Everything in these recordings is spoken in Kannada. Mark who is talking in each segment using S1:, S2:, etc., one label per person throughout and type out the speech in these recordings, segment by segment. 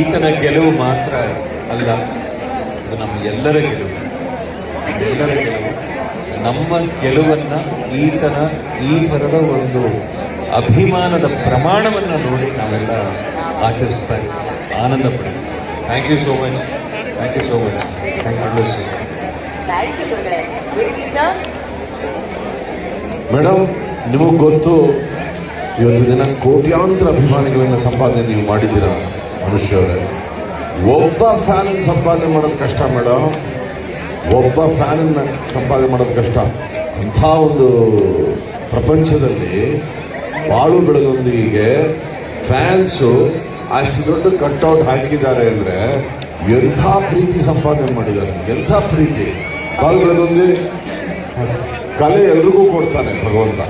S1: ಈತನ ಗೆಲುವು ಮಾತ್ರ ಅಲ್ಲ ಅದು ನಮ್ಮ ಎಲ್ಲರ ಗೆಲುವು. ಎಲ್ಲರ ಗೆಲುವು. ನಮ್ಮ ಗೆಲುವನ್ನ ಈತನ ಈ ಥರದ ಒಂದು ಅಭಿಮಾನದ ಪ್ರಮಾಣವನ್ನು ನೋಡಿ ನಾವೆಲ್ಲ ಆಚರಿಸ್ತಾ ಇದ್ದೀವಿ. ಆನಂದ ಪಡಿಸ್ತೀವಿ. Thank you so much thank you so
S2: much thank you so much
S3: madam ನಿಮಗೆ ಗೊತ್ತು ಇವತ್ತು ದಿನ ಕೋಟ್ಯಾಂತರ ಅಭಿಮಾನಿಗಳನ್ನು ಸಂಪಾದನೆ ನೀವು ಮಾಡಿದ್ದೀರ ಮನುಷ್ಯವರೇ ಒಬ್ಬ ಫ್ಯಾನ್ ಸಂಪಾದನೆ ಮಾಡೋದು ಕಷ್ಟ ಮೇಡಮ್ ಒಬ್ಬ ಫ್ಯಾನನ್ನ ಸಂಪಾದನೆ ಮಾಡೋದು ಕಷ್ಟ. ಅಂಥ ಒಂದು ಪ್ರಪಂಚದಲ್ಲಿ ಬಾಳು ಬೆಳೆದೊಂದಿಗೆ ಫ್ಯಾನ್ಸು ಅಷ್ಟು ದೊಡ್ಡ ಕಟ್ಔಟ್ ಹಾಕಿದ್ದಾರೆ ಅಂದರೆ ಎಂಥ ಪ್ರೀತಿ ಸಂಪಾದನೆ ಮಾಡಿದ್ದಾರೆ ಎಂಥ ಪ್ರೀತಿ. ಬಾಳು ಬೆಳೆದೊಂದಿಗೆ ಕಲೆ ಎಲ್ರಿಗೂ ಕೊಡ್ತಾನೆ ಭಗವಂತ.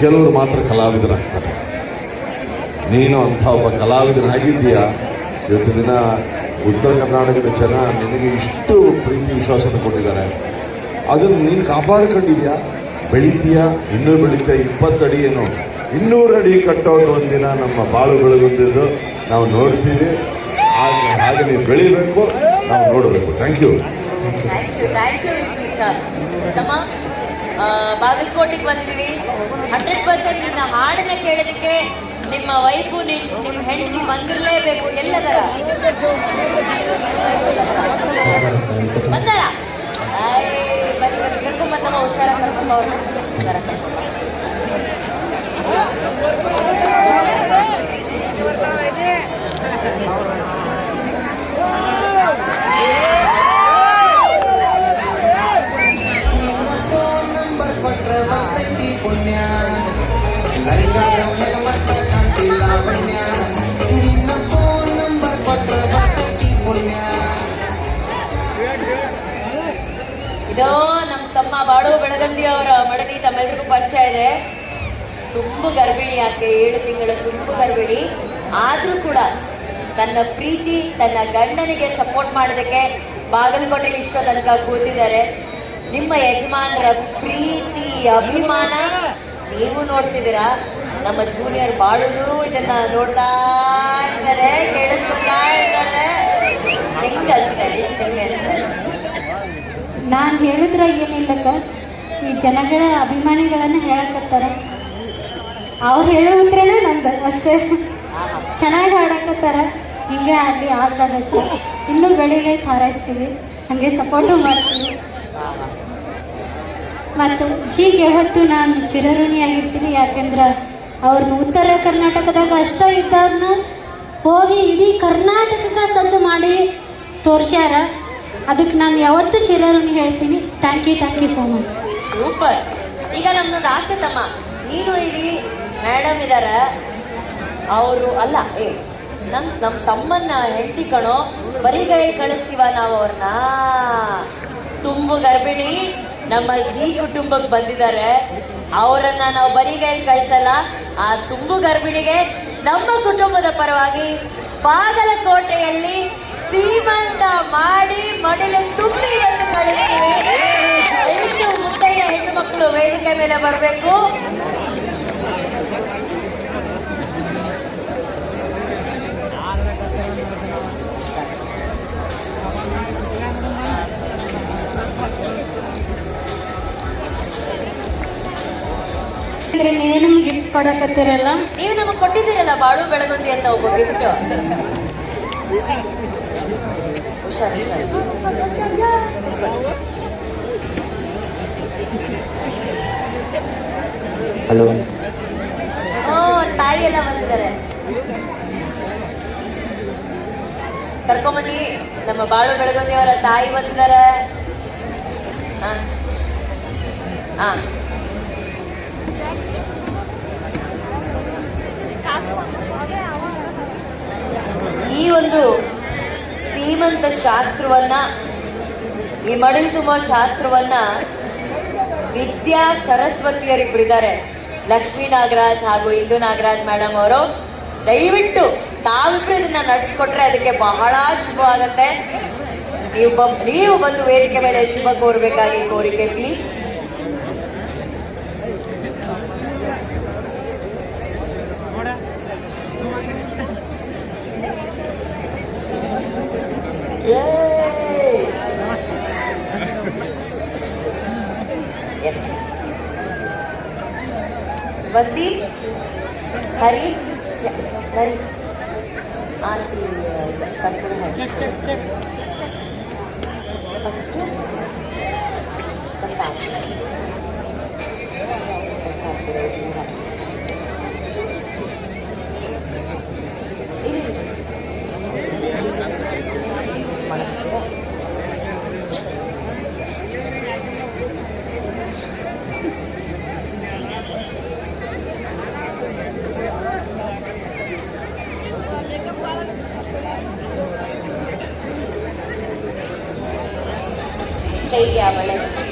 S3: ಕೆಲವರು ಮಾತ್ರ ಕಲಾವಿದರಾಗ್ತಾರೆ. ನೀನು ಅಂಥ ಒಬ್ಬ ಕಲಾವಿದನಾಗಿದ್ದೀಯಾ? ಇವತ್ತು ದಿನ ಉತ್ತರ ಕರ್ನಾಟಕದ ಜನ ನಿನಗೆ ಇಷ್ಟು ಪ್ರೀತಿ ವಿಶ್ವಾಸನ ಕೊಟ್ಟಿದ್ದಾರೆ. ಅದನ್ನು ನೀನು ಕಾಪಾಡ್ಕೊಂಡಿದ್ಯಾ ಬೆಳಿತೀಯಾ? ಇನ್ನೂ ಬೆಳೀತಾ ಇಪ್ಪತ್ತಡಿ ಏನು? ಇನ್ನೂರು ಅಡಿ ಕಟ್ಟೌಟ್ ಒಂದಿನ ನಮ್ಮ ಬಾಳು ಬೆಳಗೊಂದಿದ್ದು ನಾವು ನೋಡ್ತೀವಿ. ಹಾಗೆ ಹಾಗೆ ನೀವು ಬೆಳಿಬೇಕು, ನಾವು ನೋಡಬೇಕು.
S2: Thank you. Thank you thank you sir ಬಾಗಲಕೋಟೆಗೆ ಬಂದಿದ್ದೀವಿ. ಹಂಡ್ರೆಡ್ ಪರ್ಸೆಂಟ್ ನಿನ್ನ ಹಾಡನ್ನ ಕೇಳೋದಕ್ಕೆ ನಿಮ್ಮ ವೈಫು ನಿನ್ ನಿಮ್ಮ ಹೆಂಡತಿ ಬಂದಿರಲೇಬೇಕು, ಎಲ್ಲದರ. ಬಂದಾರ? ಹುಷಾರ ಕರ್ಕೊಂಬ ಹುಷಾರ ಬೆಳಗಂದಿ ಅವರ ಮಡದಿ ತಮ್ಮೆಲ್ರಿಗೂ ಪರಿಚಯ ಇದೆ. ತುಂಬ ಗರ್ಭಿಣಿ ಆಕೆ, ಏಳು ತಿಂಗಳು ತುಂಬ ಗರ್ಭಿಣಿ. ಆದರೂ ಕೂಡ ತನ್ನ ಪ್ರೀತಿ, ತನ್ನ ಗಂಡನಿಗೆ ಸಪೋರ್ಟ್ ಮಾಡೋದಕ್ಕೆ ಬಾಗಲಕೋಟೆಯಲ್ಲಿ ಇಷ್ಟೋ ತನಕ ಕೂತಿದ್ದಾರೆ. ನಿಮ್ಮ ಯಜಮಾನರ ಪ್ರೀತಿ, ಅಭಿಮಾನ ನೀವು ನೋಡ್ತಿದ್ದೀರಾ? ನಮ್ಮ ಜೂನಿಯರ್ ಬಾಳುನು ಇದನ್ನ ನೋಡ್ತಾ ಇದ್ದಾರೆ ಕೇಳಿಸ್ಕೊತಾ ಇದ್ದಾರೆ. ಹೆಂಗೆ ಅನ್ಸ್ತಾ ಇದೆ? ಎಷ್ಟು ಹೆಮ್ಮೆ
S4: ನಾನು ಹೇಳಿದ್ರ ಏನಿಲ್ಲಕ್ಕ. ಈ ಜನಗಳ ಅಭಿಮಾನಿಗಳನ್ನ ಹೇಳಕತ್ತಾರ ಅವ್ರು ಹೇಳೋ ನಂದು ಅಷ್ಟೇ. ಚೆನ್ನಾಗಿ ಹಾಡಕತ್ತಾರ ಹಿಂಗೆ ಆಗಲಿ ಆಗ್ದಾಗಷ್ಟೇ ಇನ್ನೂ ಬೆಳಿಗ್ಗೆ ಹಾರೈಸ್ತೀವಿ. ಹಾಗೆ ಸಪೋರ್ಟು ಮಾಡ್ತೀವಿ. ಮತ್ತು ಜೀಗೆ ಯಾವತ್ತು ನಾನು ಚಿರಋಣಿಯಾಗಿರ್ತೀನಿ. ಯಾಕೆಂದ್ರೆ ಅವ್ರನ್ನ ಉತ್ತರ ಕರ್ನಾಟಕದಾಗ ಅಷ್ಟ ಇದ್ದವ್ರನ್ನ ಹೋಗಿ ಇಡೀ ಕರ್ನಾಟಕಕ್ಕೆ ಸದ್ದು ಮಾಡಿ ತೋರ್ಸ್ಯಾರ. ಅದಕ್ಕೆ ನಾನು ಯಾವತ್ತೂ ಚಿರಋಣಿ ಹೇಳ್ತೀನಿ. Thank you thank you so much
S2: super ಈಗ ನಮ್ದೊಂದು ಆಸೆ ತಮ್ಮ. ನೀನು ಇಲ್ಲಿ ಮೇಡಮ್ ಇದಾರ. ಅವರು ಅಲ್ಲ, ಏ, ನಮ್ ನಮ್ಮ ತಮ್ಮನ್ನ ಹೆಂಡತಿ ಕಣೋ ಬರಿಗೈ ಕಳಿಸ್ತೀವ ನಾವು ಅವ್ರನ್ನ. ತುಂಬು ಗರ್ಭಿಣಿ, ನಮ್ಮ ಸಿ ಕುಟುಂಬಕ್ಕೆ ಬಂದಿದ್ದಾರೆ. ಅವರನ್ನ ನಾವು ಬರಿಗೈಲಿ ಕಳಿಸಲ್ಲ, ಆ ತುಂಬು ಗರ್ಭಿಣಿಗೆ ನಮ್ಮ ಕುಟುಂಬದ ಪರವಾಗಿ ಬಾಗಲಕೋಟೆಯಲ್ಲಿ ಸೀಮಂತ ಮಾಡಿ ಮಡಿಲು ತುಂಬಿ ಇವತ್ತು ಕಳಿಸ್ತೀವಿ ದಯವಿಟ್ಟು ಮುತ್ತೈದ ಹೆಣ್ಣು ಮಕ್ಕಳು ವೇದಿಕೆ ಮೇಲೆ ಬರಬೇಕು.
S4: ಅಂದ್ರೆ ನೀವೇ ನಮ್ಗೆ ಗಿಫ್ಟ್ ಕೊಡಕತ್ತೀರಲ್ಲ?
S2: ನೀವು ನಮಗೆ ಕೊಟ್ಟಿದ್ದೀರಲ್ಲ ಬಾಳು ಬೆಳಗುಂದಿ ಅಂತ ಒಬ್ಬ ಗಿಫ್ಟ್
S5: ಹಲೋ.
S2: ತಾಯಿ ಎಲ್ಲ ಬಂದಿದ್ದಾರೆ. ಕರ್ಕೊಂಬನ್ನಿ. ನಮ್ಮ ಬಾಳು ಬೆಳಗುಂದಿ ಅವರ ತಾಯಿ ಬಂದಿದ್ದಾರೆ. ಹಾ. ಈ ಒಂದು ಸೀಮಂತ ಶಾಸ್ತ್ರವನ್ನ, ಈ ಮಡಿಲು ತುಂಬ ಶಾಸ್ತ್ರವನ್ನ ವಿದ್ಯಾ ಸರಸ್ವತಿಯರಿಬ್ಬರಿದ್ದಾರೆ ಲಕ್ಷ್ಮೀ ನಾಗರಾಜ್ ಹಾಗೂ ಇಂದು ನಾಗರಾಜ್ ಮೇಡಮ್ ಅವರು. ದಯವಿಟ್ಟು ತಾವಿಬ್ರು ಇದನ್ನ ನಡೆಸ್ಕೊಟ್ರೆ ಅದಕ್ಕೆ ಬಹಳ ಶುಭ ನೀವು ಬ, ನೀವು ಬಂದು ವೇದಿಕೆ ಮೇಲೆ ಶುಭ ಕೋರಬೇಕಾಗಿ ಕೋರಿಕೆ please S Waseem Hari Hari aunty ಕರ್ಕೊಂಡು થઈ ગયા મને